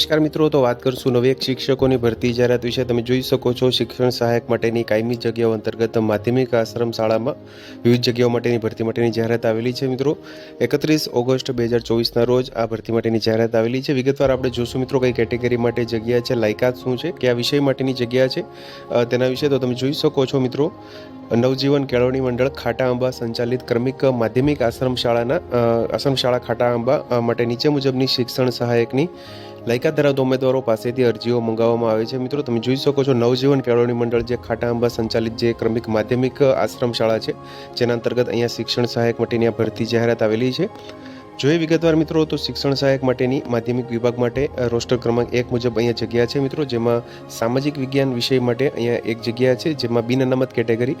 નમસ્કાર મિત્રો, તો વાત કરશું નવી એક શિક્ષકોની ભરતી જાહેરાત વિશે. તમે જોઈ શકો છો શિક્ષણ સહાયક માટેની કાયમી જગ્યાઓ અંતર્ગત માધ્યમિક આશ્રમ શાળામાં વિવિધ જગ્યાઓ માટેની ભરતી માટેની જાહેરાત આવેલી છે મિત્રો. એકત્રીસ ઓગસ્ટ બે હજાર ચોવીસના રોજ આ ભરતી માટેની જાહેરાત આવેલી છે. વિગતવાર આપણે જોશું મિત્રો કઈ કેટેગરી માટે જગ્યા છે, લાયકાત શું છે, કયા વિષય માટેની જગ્યા છે તેના વિશે તો તમે જોઈ શકો છો મિત્રો. નવજીવન કેળવણી મંડળ ખાટા આંબા સંચાલિત ક્રમિક માધ્યમિક આશ્રમ શાળાના આશ્રમ શાળા ખાટા આંબા માટે નીચે મુજબની શિક્ષણ સહાયકની લાયકાત ધરાવતા ઉમેદવારો પાસેથી અરજીઓ મંગાવવામાં આવે છે. મિત્રો, તમે જોઈ શકો છો નવજીવન કેળવણી મંડળ જે ખાટા સંચાલિત જે ક્રમિક માધ્યમિક આશ્રમ શાળા છે, જેના અંતર્ગત અહીંયા શિક્ષણ સહાયક માટેની આ ભરતી જાહેરાત આવેલી છે. જોઈએ વિગતવાર મિત્રો, તો શિક્ષણ સહાયક માટેની માધ્યમિક વિભાગ માટે રોસ્ટર ક્રમાંક એક મુજબ અહીંયા જગ્યા છે મિત્રો, જેમાં સામાજિક વિજ્ઞાન વિષય માટે અહીંયા એક જગ્યા છે, જેમાં બિન અનામત કેટેગરી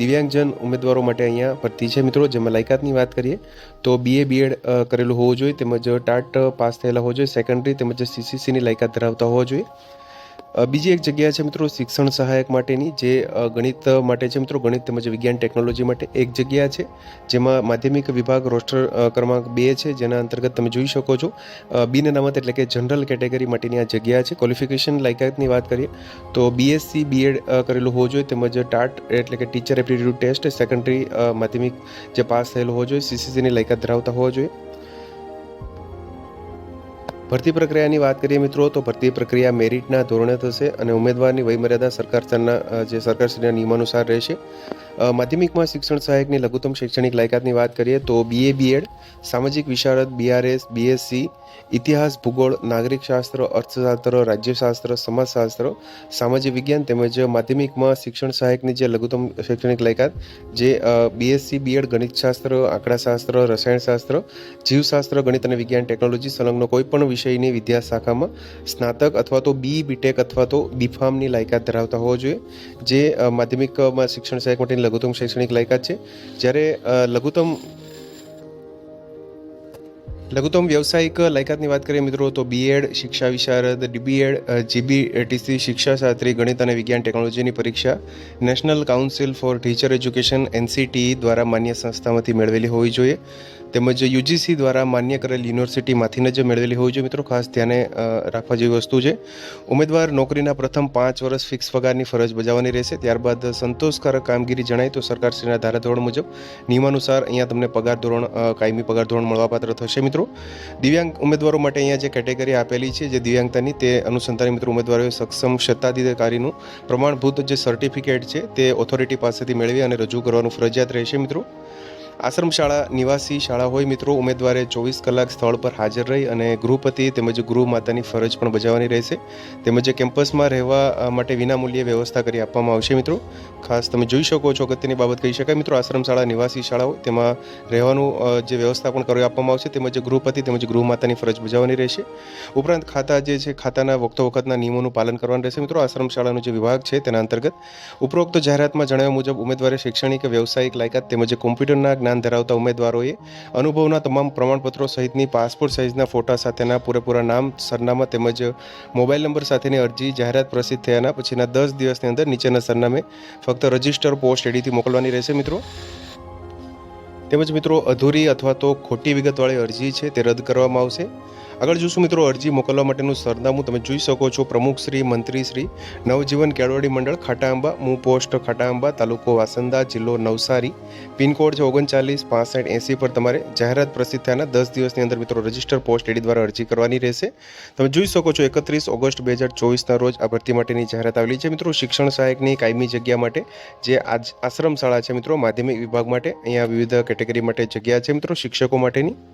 દિવ્યાંગજન ઉમેદવારો માટે અહીંયા ભરતી છે મિત્રો, જેમાં લાયકાતની વાત કરીએ, તો બીએ બીએડ કરેલું હોવું જોઈએ, તેમજ ટાટ પાસ થયેલા હોવું જોઈએ સેકન્ડરી તેમજ સીસીસીની લાયકાત ધરાવતા હોવા જોઈએ. બીજી એક જગ્યા છે મિત્રો શિક્ષણ સહાયક માટેની, જે ગણિત માટે છે મિત્રો, ગણિત તેમજ વિજ્ઞાન ટેકનોલોજી માટે એક જગ્યા છે, જેમાં માધ્યમિક વિભાગ રોસ્ટર ક્રમાંક બે છે, જેના અંતર્ગત તમે જોઈ શકો છો. બિન અનામત એટલે કે જનરલ કેટેગરી માટેની આ જગ્યા છે. ક્વોલિફિકેશન લાયકાતની વાત કરીએ, તો બીએસસી બીએડ કરેલું હોવું જોઈએ, તેમજ ટાટ એટલે કે ટીચર એપ્ટિટ્યૂડ ટેસ્ટ સેકન્ડરી માધ્યમિક જે પાસ થયેલું હોવું જોઈએ સીસીસીની લાયકાત ધરાવતા હોવા જોઈએ. ભરતી પ્રક્રિયાની વાત કરીએ મિત્રો, તો ભરતી પ્રક્રિયા મેરિટના ધોરણે થશે અને ઉમેદવારની વયમર્યાદા સરકારના જે સરકારશ્રીના નિયમાનુસાર રહેશે. માધ્યમિકમાં શિક્ષણ સહાયકની લઘુત્તમ શૈક્ષણિક લાયકાતની વાત કરીએ તો બીએ બીએડ સામાજિક વિશારદ બીઆરએસ બીએસસી ઇતિહાસ, ભૂગોળ, નાગરિક શાસ્ત્ર, અર્થશાસ્ત્ર, રાજ્યશાસ્ત્ર, સમાજશાસ્ત્ર સામાજિક વિજ્ઞાન તેમજ માધ્યમિકમાં શિક્ષણ સહાયકની જે લઘુત્તમ શૈક્ષણિક લાયકાત, જે બીએસસી બીએડ ગણિતશાસ્ત્ર, આંકડાશાસ્ત્ર, રસાયણશાસ્ત્ર, જીવશાસ્ત્ર, ગણિત અને વિજ્ઞાન ટેકનોલોજી સંલગ્ન કોઈ પણ વિષયની વિદ્યા શાખામાં સ્નાતક અથવા તો બી બીટેક અથવા તો બીફાર્મની લાયકાત ધરાવતા હોવા જોઈએ, જે માધ્યમિકમાં શિક્ષણ સહાયક માટેની લઘુત્તમ શૈક્ષણિક લાયકાત છે. જ્યારે લઘુત્તમ લઘુત્તમ વ્યવસાયિક લાયકાતની વાત કરીએ મિત્રો, તો બીએડ શિક્ષા વિશારદ ડીબીએડ જીબીટીસી શિક્ષાશાસ્ત્રી ગણિત અને વિજ્ઞાન ટેકનોલોજીની પરીક્ષા, National Council for Teacher Education NCT દ્વારા માન્ય સંસ્થામાંથી મેળવેલી હોવી જોઈએ, તેમજ યુજીસી દ્વારા માન્ય કરેલ યુનિવર્સિટીમાંથી જ મેળવેલી હોવી જોઈએ મિત્રો, ખાસ ધ્યાને રાખવા જેવી વસ્તુ છે. ઉમેદવાર નોકરીના પ્રથમ પાંચ વર્ષ ફિક્સ પગારની ફરજ બજાવવાની રહેશે, ત્યારબાદ સંતોષકારક કામગીરી જણાય તો સરકારશ્રીના ધારાધોરણ મુજબ, નિયમાનુસાર અહીંયા તમને પગાર ધોરણ કાયમી પગાર ધોરણ મળવાપાત્ર થશે મિત્રો. દિવ્યાંગ ઉમેદવારો માટે અહીંયા જે કેટેગરી આપેલી છે, જે દિવ્યાંગતાની, તે અનુસંધાને મિત્રો ઉમેદવારોએ સક્ષમ સત્તાધિકારીનું પ્રમાણભૂત જે સર્ટિફિકેટ છે, તે ઓથોરિટી પાસેથી મેળવી અને રજૂ કરવાનું ફરજિયાત રહેશે મિત્રો. આશ્રમ શાળા નિવાસી શાળા હોય મિત્રો, ઉમેદવારે ચોવીસ કલાક સ્થળ પર હાજર રહી અને ગૃહપતિ તેમજ ગૃહ માતાની ફરજ પણ બજાવવાની રહેશે. તેમજ કેમ્પસમાં રહેવા માટે વિનામૂલ્યે વ્યવસ્થા કરી આપવામાં આવશે મિત્રો. ખાસ તમે જોઈ શકો છો અગત્યની બાબત કહી શકાય. મિત્રો આશ્રમ શાળા નિવાસી શાળાઓ તેમાં રહેવાનું જે વ્યવસ્થા પણ કરી આપવામાં આવશે તેમજ ગૃહપતિ તેમજ ગૃહ માતાની ફરજ બજાવવાની રહેશે. ઉપરાંત ખાતા જે છે, ખાતાના વખતો વખતના નિયમોનું પાલન કરવાનું રહેશે મિત્રો. આશ્રમ શાળાનો જે વિભાગ છે તેના અંતર્ગત ઉપરોક્ત જાહેરાતમાં જણાવ્યા મુજબ ઉમેદવારે શૈક્ષણિક, વ્યવસાયિક લાયકાત તેમજ કોમ્પ્યુટરના જ્ઞાન ધરાવતા ઉમેદવારોએ અનુભવના તમામ પ્રમાણપત્રો સહિતની પાસપોર્ટ સાઇઝના ફોટા સાથેના પૂરેપૂરા નામ, સરનામા તેમજ મોબાઈલ નંબર સાથેની અરજી જાહેરાત પ્રસિદ્ધ થયાના પછીના દસ દિવસની અંદર નીચેના સરનામે ફક્ત રજિસ્ટર પોસ્ટ એડીથી મોકલવાની રહેશે મિત્રો. તેમજ મિત્રો અધૂરી અથવા તો ખોટી વિગતવાળી અરજી છે તે રદ કરવામાં આવશે. આગળ જોશું મિત્રો, અરજી મોકલવા માટેનું સરનામું તમે જોઈ શકો છો. પ્રમુખ શ્રી, મંત્રી શ્રી, નવજીવન કેળવણી મંડળ, ખાટાંબા, મૂ પોસ્ટ, ખાટાંબા, તાલુકો વાસંદા, જિલ્લો નવસારી. પિનકોડ છે ઓગણચાલીસ, પાસઠ, એંસી પર તમારે જાહેરાત પ્રસિદ્ધ થયાના દસ દિવસની અંદર મિત્રો, રજિસ્ટર પોસ્ટ એડી દ્વારા અરજી કરવાની રહેશે. તમે જોઈ શકો છો એકત્રીસ ઓગસ્ટ બે હજાર ચોવીસના રોજ આ ભરતી માટેની જાહેરાત આવેલી છે. મિત્રો, શિક્ષણ સહાયકની કાયમી જગ્યા માટે જે આજ આશ્રમ શાળા છે મિત્રો, માધ્યમિક વિભાગ માટે અહીંયા વિવિધ કેટેગરી માટે જગ્યા છે મિત્રો, શિક્ષકો માટેની.